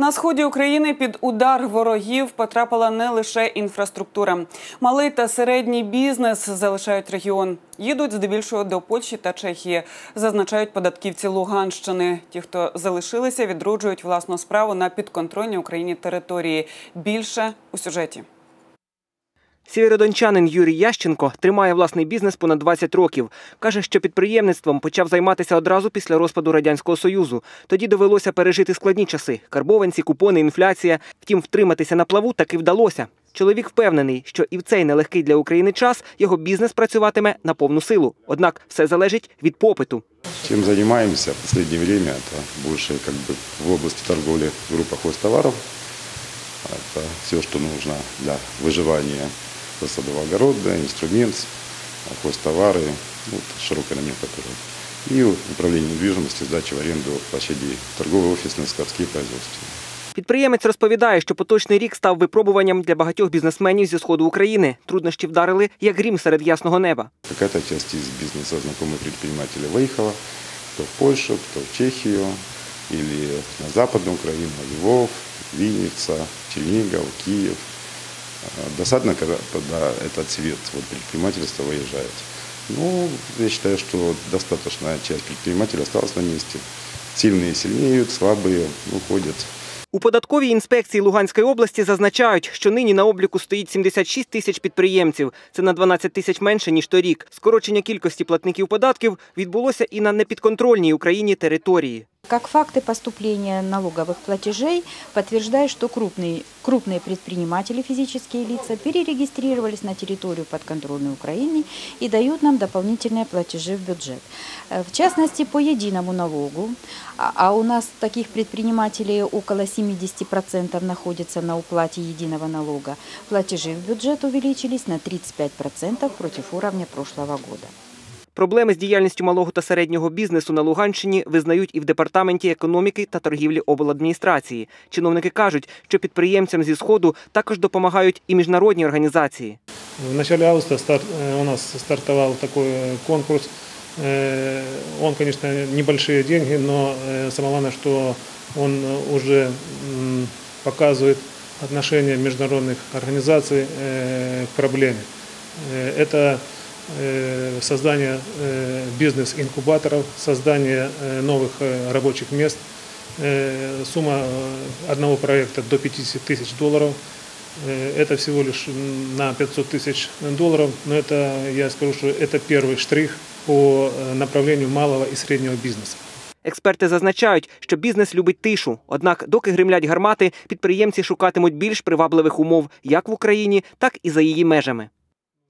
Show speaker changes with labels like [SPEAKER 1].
[SPEAKER 1] На сході України під удар ворогів потрапила не лише інфраструктура. Малий та середній бізнес залишають регіон. Їдуть здебільшого до Польщі та Чехії, зазначають податківці Луганщини. Ті, хто залишилися, відроджують власну справу на підконтрольній Україні території. Більше у сюжеті.
[SPEAKER 2] Сєвєродончанин Юрій Ященко тримає власний бізнес понад 20 років. Каже, що підприємництвом почав займатися одразу після розпаду Радянського Союзу. Тоді довелося пережити складні часи: карбованці, купони, інфляція. Втім, втриматися на плаву таки вдалося. Чоловік впевнений, що і в цей нелегкий для України час його бізнес працюватиме на повну силу. Однак все залежить від попиту.
[SPEAKER 3] Чем занимаемся в это больше как бы в области торговли группа хозтоваров. Это все, что нужно для выживания садового огорода, инструмент, хозтовары, ну, вот широкая номенклатура. И управление недвижимостью, сдача в аренду площадей, торговые, офисные, складские, производственные.
[SPEAKER 2] Підприємець розповідає, що поточний рік став випробуванням для багатьох бізнесменів зі сходу України. Труднощі вдарили як грім серед ясного неба.
[SPEAKER 3] Какая-то часть из бизнеса знакомых предпринимателей выехала, кто в Польшу, кто в Чехию, или на Западную Украину, Львов, Винница, Чернигов, Киев. А, Досадно, когда когда этот цвет вот, предпринимательства выезжает. Ну, я считаю, что достаточная часть предпринимателей осталась на месте. Сильные сильнеют, слабые уходят.
[SPEAKER 2] У податковій інспекції Луганської області зазначають, що нині на обліку стоїть 76 тисяч підприємців. Це на 12 тисяч менше ніж торік. Скорочення кількості платників податків відбулося і на непідконтрольній Україні території.
[SPEAKER 4] Как факты поступления налоговых платежей подтверждают, что крупные, крупные предприниматели, физические лица, перерегистрировались на территорию подконтрольной Украины и дают нам дополнительные платежи в бюджет. Э, В частности, по единому налогу, а а у нас таких предпринимателей около 70% находятся на уплате единого налога, платежи в бюджет увеличились на 35% против уровня прошлого года.
[SPEAKER 2] Проблеми з діяльністю малого та середнього бізнесу на Луганщині визнають і в департаменті економіки та торгівлі обладміністрації. Чиновники кажуть, що підприємцям зі сходу також допомагають і міжнародні організації.
[SPEAKER 5] В начале августа старт, э, у нас стартовал такой э, конкурс. Э, Он, конечно, небольшие деньги, но э, самое главное, что он э, уже м, показывает отношение международных организаций э, к проблеме. Э, Это э, создание э, бизнес-инкубаторов, создание э, новых э, рабочих мест. Э, Сумма э, одного проекта до 50 тысяч долларов. Э, Это всего лишь м, на 500 тысяч долларов, но это, я скажу, что это первый штрих по э, направлению малого и среднего бизнеса.
[SPEAKER 2] Експерти зазначають, що бізнес любить тишу. Однак, доки гримлять гармати, підприємці шукатимуть більш привабливих умов як в Україні, так і за її межами.